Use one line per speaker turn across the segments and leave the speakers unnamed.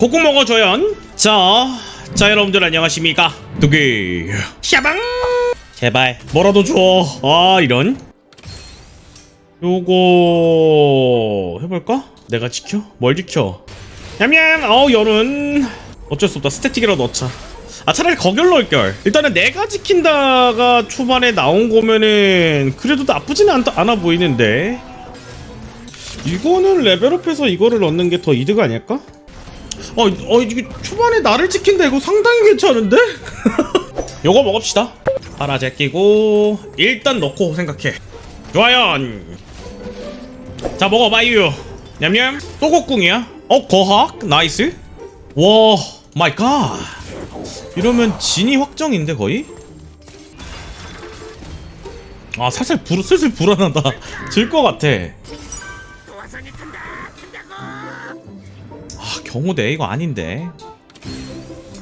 고국 먹어줘요. 자, 자 여러분들 안녕하십니까? 두기 샤방. 제발 뭐라도 줘. 아 이런. 요거 해볼까? 내가 지켜? 뭘 지켜? 냠냠. 어우 열은 어쩔 수 없다. 스태틱이라 넣자. 아 차라리 거결 넣을 걸. 일단은 내가 지킨다가 초반에 나온 거면은 그래도 나쁘지는 않, 않아 보이는데. 이거는 레벨업해서 이거를 넣는 게 더 이득 아닐까? 어, 어 이게 초반에 나를 지킨다 이거 상당히 괜찮은데? 요거 먹읍시다. 하나 제끼고 일단 넣고 생각해. 좋아요. 자 먹어봐요. 냠냠. 또 곡궁이야? 어 거학 나이스. 와 마이 갓. 이러면 진이 확정인데 거의? 아 살살 불 슬슬 불안하다. 질 것 같아. 아 경호대 이거 아닌데.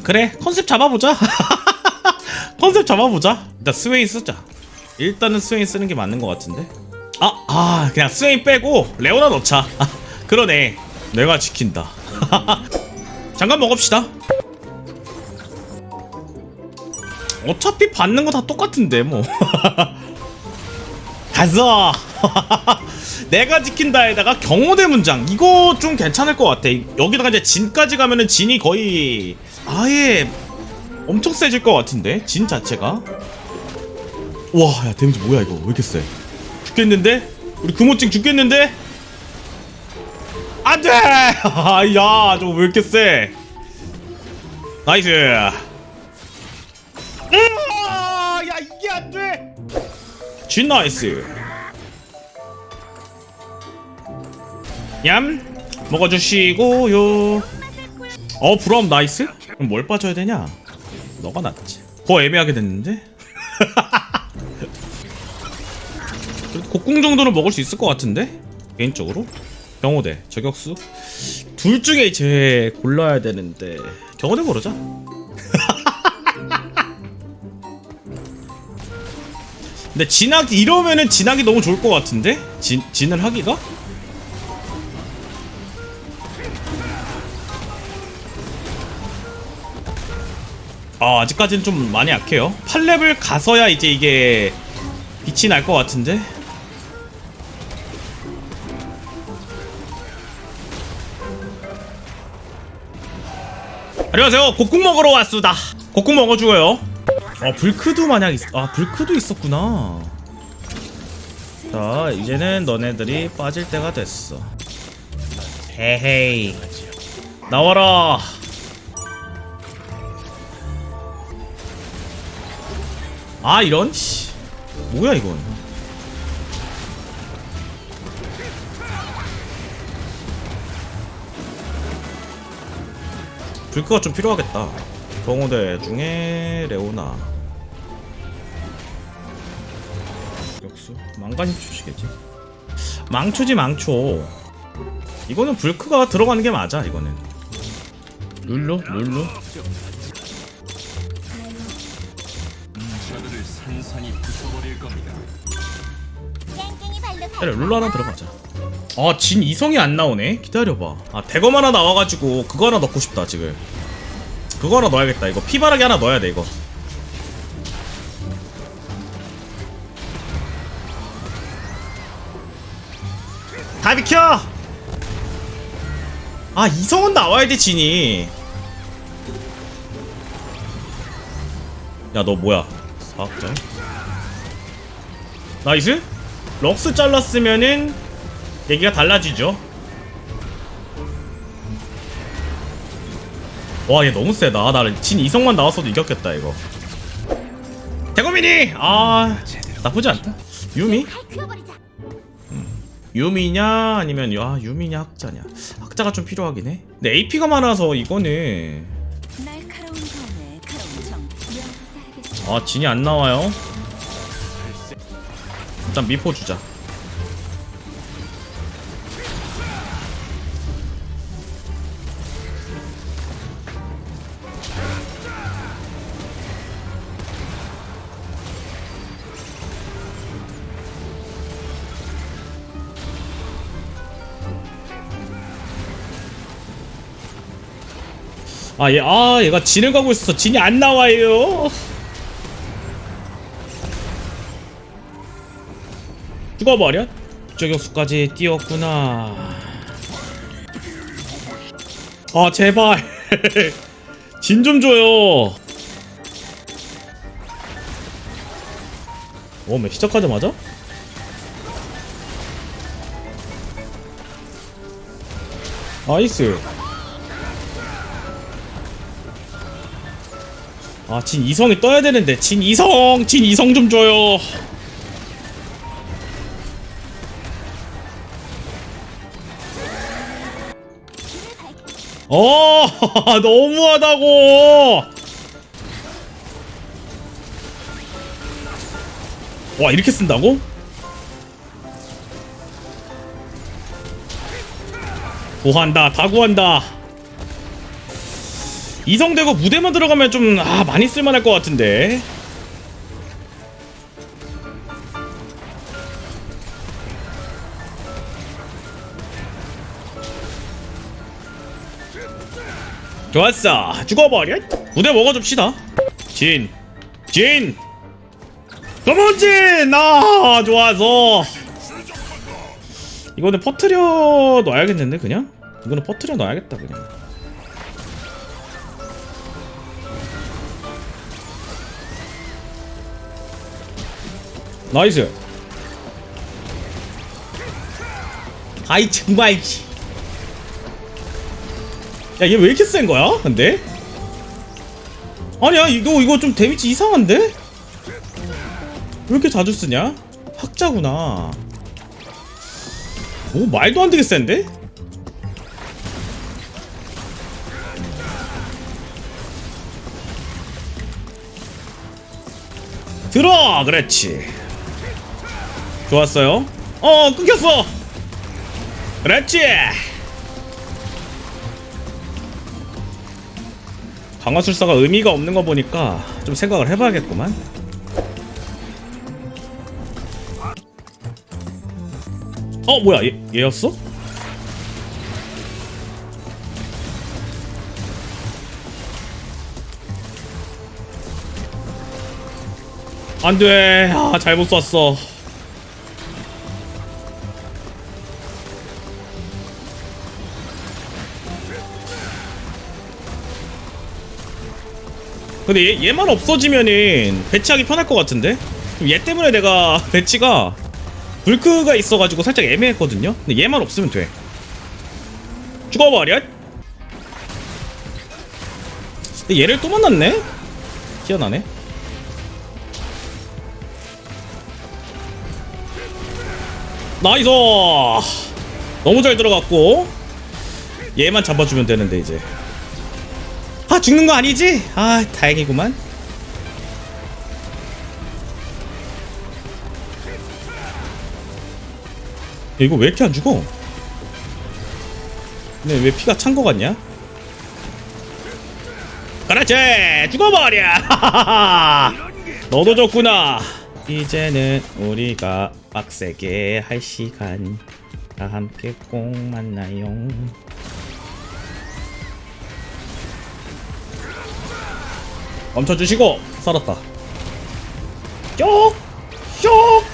그래 컨셉 잡아보자. 컨셉 잡아보자. 일단 스웨인 쓰자. 일단은 스웨인 쓰는 게 맞는 것 같은데. 아, 아 그냥 스웨인 빼고 레오나 넣자. 아, 그러네. 내가 지킨다. 잠깐 먹읍시다. 어차피 받는 거 다 똑같은데 뭐. 가서 내가 지킨다에다가 경호대 문장. 이거 좀 괜찮을 것 같아. 여기다가 이제 진까지 가면은 진이 거의 아예 엄청 세질 것 같은데? 진 자체가? 와야 데미지 뭐야 이거? 왜 이렇게 세? 죽겠는데? 우리 금호증 죽겠는데? 안돼! 야저 왜 이렇게 세? 나이스! 으아, 야 이게 안 돼! 진 나이스 얌 먹어주시고요. 어 브럼 나이스? 그럼 뭘 빠져야 되냐? 너가 낫지. 더 애매하게 됐는데? 곡궁 정도는 먹을 수 있을 것 같은데? 개인적으로? 경호대 저격수? 둘 중에 제 골라야 되는데 경호대 고르자. 근데 진학 이러면은 진학이 너무 좋을 것 같은데? 진 진을 하기가 아 아직까지는 좀 많이 약해요. 8렙을 가서야 이제 이게 빛이 날 것 같은데? 안녕하세요. 곡국 먹으러 왔수다. 곡국 먹어주고요. 아 불크도 만약 있... 아 불크도 있었구나. 자 이제는 너네들이 빠질 때가 됐어. 헤헤이. 나와라 아 이런? 씨. 뭐야 이건? 불크가 좀 필요하겠다. 경호대 중에 레오나. 역수. 망간이 추시겠지? 망초지 망초. 이거는 불크가 들어가는 게 맞아 이거는. 룰루? 룰루
산산이 부숴버릴 겁니다.
그래 룰루 하나 들어가자. 아 진 이성이 안 나오네? 기다려봐. 아 대검 하나 나와가지고 그거 하나 넣고 싶다 지금. 그거 하나 넣어야겠다 이거. 피바라기 하나 넣어야 돼 이거. 다 비켜! 아 이성은 나와야 돼 진이. 야 너 뭐야? 사학자 나이스 럭스 잘랐으면은 얘기가 달라지죠. 와 얘 너무 세다. 나를 진 이성만 나왔어도 이겼겠다 이거. 대고민이 아 나쁘지 않다. 유미
밝혀버리자.
유미냐 아니면 아 유미냐 학자냐 학자가 좀 필요하긴 해. 근데 AP가 많아서 이거는. 아 진이 안 나와요. 일단 미포 주자 아, 얘, 아, 얘가 진을 가고 있어서 진이 안 나와요. 죽어버려? 저격수까지 뛰었구나. 아, 제발. 진 좀 줘요. 오, 맵 시작하자마자? 나이스. 아, 진 이성이 떠야 되는데, 진 이성! 진 이성 좀 줘요. 어, 너무하다고! 와, 이렇게 쓴다고? 구한다, 다 구한다. 이성되고 무대만 들어가면 좀, 아, 많이 쓸만할 것 같은데. 좋았어. 죽어버려. 무대 먹어줍시다. 진. 진! 넘어진! 아 좋아서. 이거는 퍼트려 놔야겠는데 그냥? 이거는 퍼트려 놔야겠다 그냥. 나이스. 아이 정말 야 얘 왜 이렇게 센 거야 근데? 아니야 이거 이거 좀 데미지 이상한데? 왜 이렇게 자주 쓰냐? 학자구나 오 말도 안 되게 센데? 들어 그렇지 좋았어요 어 끊겼어 그렇지 강화술사가 의미가 없는 거 보니까 좀 생각을 해봐야겠구만. 어 뭐야? 얘, 얘였어? 안돼. 아 잘못 쐈어 근데 얘, 얘만 없어지면은 배치하기 편할 것 같은데? 얘 때문에 내가 배치가 불크가 있어가지고 살짝 애매했거든요? 근데 얘만 없으면 돼 죽어버려 근데 얘를 또 만났네? 희한하네 나이스 너무 잘 들어갔고 얘만 잡아주면 되는데 이제 아 죽는 거 아니지? 아 다행이구만 야, 이거 왜 이렇게 안 죽어? 근데 왜 피가 찬 거 같냐? 그렇지 죽어버려 너도 좋구나 이제는 우리가 빡세게 할 시간 다 함께 꼭 만나요 멈춰주시고 살았다 쪽! 쪽!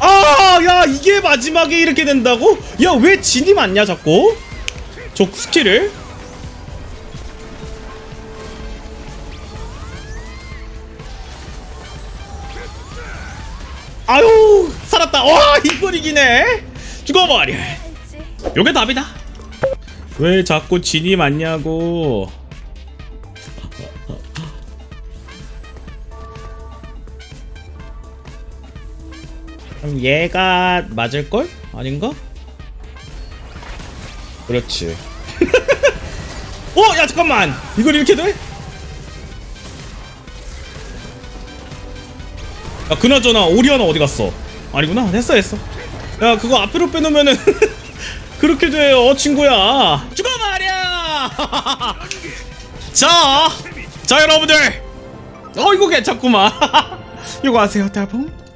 아, 야, 이게 마지막에 이렇게 된다고? 야, 왜 진이 맞냐, 자꾸? 저 스킬을? 아유, 살았다. 와, 이걸 이기네. 죽어버려. 요게 답이다. 왜 자꾸 진이 맞냐고. 그럼 얘가 맞을걸? 아닌가? 그렇지. 어, 야 잠깐만. 이걸 이렇게 돼? 야 그나저나 오리아나 어디 갔어? 아니구나. 했어 했어. 야 그거 앞으로 빼놓으면은 그렇게 돼요 친구야. 죽어버려. 자, 자 여러분들. 어 이거 괜찮구만. 이거 아세요, 따봉?